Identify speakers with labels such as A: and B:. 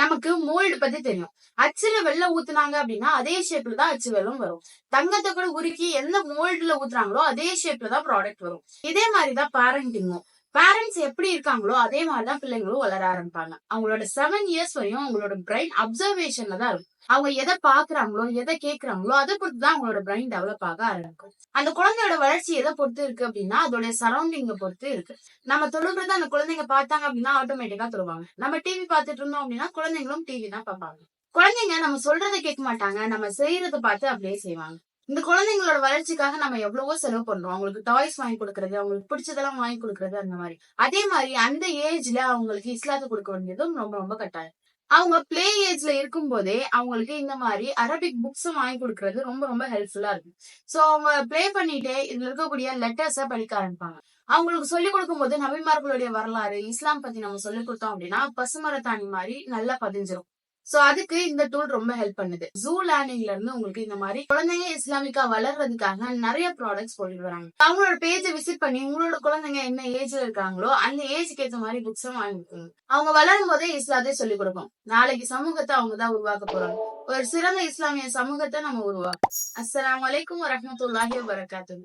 A: நமக்கு மோல்டு பத்தி தெரியும். அச்சுல வெள்ள ஊத்துனாங்க அப்படின்னா அதே ஷேப்ல தான் அச்சு வெள்ளம் வரும். தங்கத்தை கூட உருக்கி எந்த மோல்டுல ஊத்துறாங்களோ அதே ஷேப்ல தான் ப்ராடக்ட் வரும். இதே மாதிரிதான் பேரண்டிங்கும் பேரண்ட்ஸ் எப்படி இருக்காங்களோ அதே மாதிரிதான் பிள்ளைங்களும் வளர ஆரம்பிப்பாங்க. அவங்களோட செவன் இயர்ஸ் வரையும் அவங்களோட பிரைன் அப்சர்வேஷன்ல தான் இருக்கும். அவங்க எதை பாக்குறாங்களோ எதை கேக்குறாங்களோ அதை பொறுத்து தான் அவங்களோட பிரைன் டெவலப் ஆக ஆரம்பிக்கும். அந்த குழந்தையோட வளர்ச்சி எதை பொறுத்து இருக்கு அப்படின்னா அதோட சரௌண்டிங்க பொறுத்து இருக்கு. நம்ம தொழுகிறத அந்த குழந்தைங்க பார்த்தாங்க அப்படின்னா ஆட்டோமேட்டிக்கா தொழுவாங்க. நம்ம டிவி பார்த்துட்டு இருந்தோம் அப்படின்னா குழந்தைங்களும் டிவி தான் பார்ப்பாங்க. குழந்தைங்க நம்ம சொல்றதை கேட்க மாட்டாங்க. நம்ம செய்யறத பார்த்து அப்படியே செய்வாங்க. இந்த குழந்தைங்களோட வளர்ச்சிக்காக நம்ம எவ்வளவோ செலவு பண்றோம். அவங்களுக்கு டாய்ஸ் வாங்கி கொடுக்கறது அவங்களுக்கு பிடிச்சதெல்லாம் வாங்கி கொடுக்கறது அந்த மாதிரி. அதே மாதிரி அந்த ஏஜ்ல அவங்களுக்கு இஸ்லாத்தை கொடுக்க வேண்டியதும் ரொம்ப ரொம்ப கட்டாயம். அவங்க பிளே ஏஜ்ல இருக்கும் போதே அவங்களுக்கு இந்த மாதிரி அரபிக் புக்ஸும் வாங்கி கொடுக்கறது ரொம்ப ரொம்ப ஹெல்ப்ஃபுல்லா இருக்கும் சோ அவங்க பிளே பண்ணிட்டே இதுல இருக்கக்கூடிய லெட்டர்ஸ படிக்க ஆரம்பிப்பாங்க. அவங்களுக்கு சொல்லிக் கொடுக்கும் போது நபிமார்களுடைய வரலாறு இஸ்லாம் பத்தி நம்ம சொல்லி கொடுத்தோம் அப்படின்னா பசுமரத்தாணி மாதிரி நல்லா பதிஞ்சிரும். சோ அதுக்கு இந்த டூல் ரொம்ப ஹெல்ப் பண்ணுது. ஜூ லேர்னிங்ல இருந்து உங்களுக்கு இந்த மாதிரி குழந்தைங்க இஸ்லாமிக்கா வளர்றதுக்காக நிறைய ப்ராடக்ட்ஸ் போட்டுட்டு வராங்க. அவங்களோட பேஜை விசிட் பண்ணி உங்களோட குழந்தைங்க என்ன ஏஜ்ல இருக்காங்களோ அந்த ஏஜ்க்கு ஏத்த மாதிரி புக்ஸ் வாங்கி அவங்க வளரும் போதே இஸ்லாத்தை சொல்லிக் கொடுப்போம். நாளைக்கு சமூகத்தை அவங்க தான் உருவாக்க போறாங்க. ஒரு சிறந்த இஸ்லாமிய சமூகத்தை நம்ம உருவாக்கும் அஸ்லாம் வலைக்கும் வரமத்துல்லாஹி வரகாத்து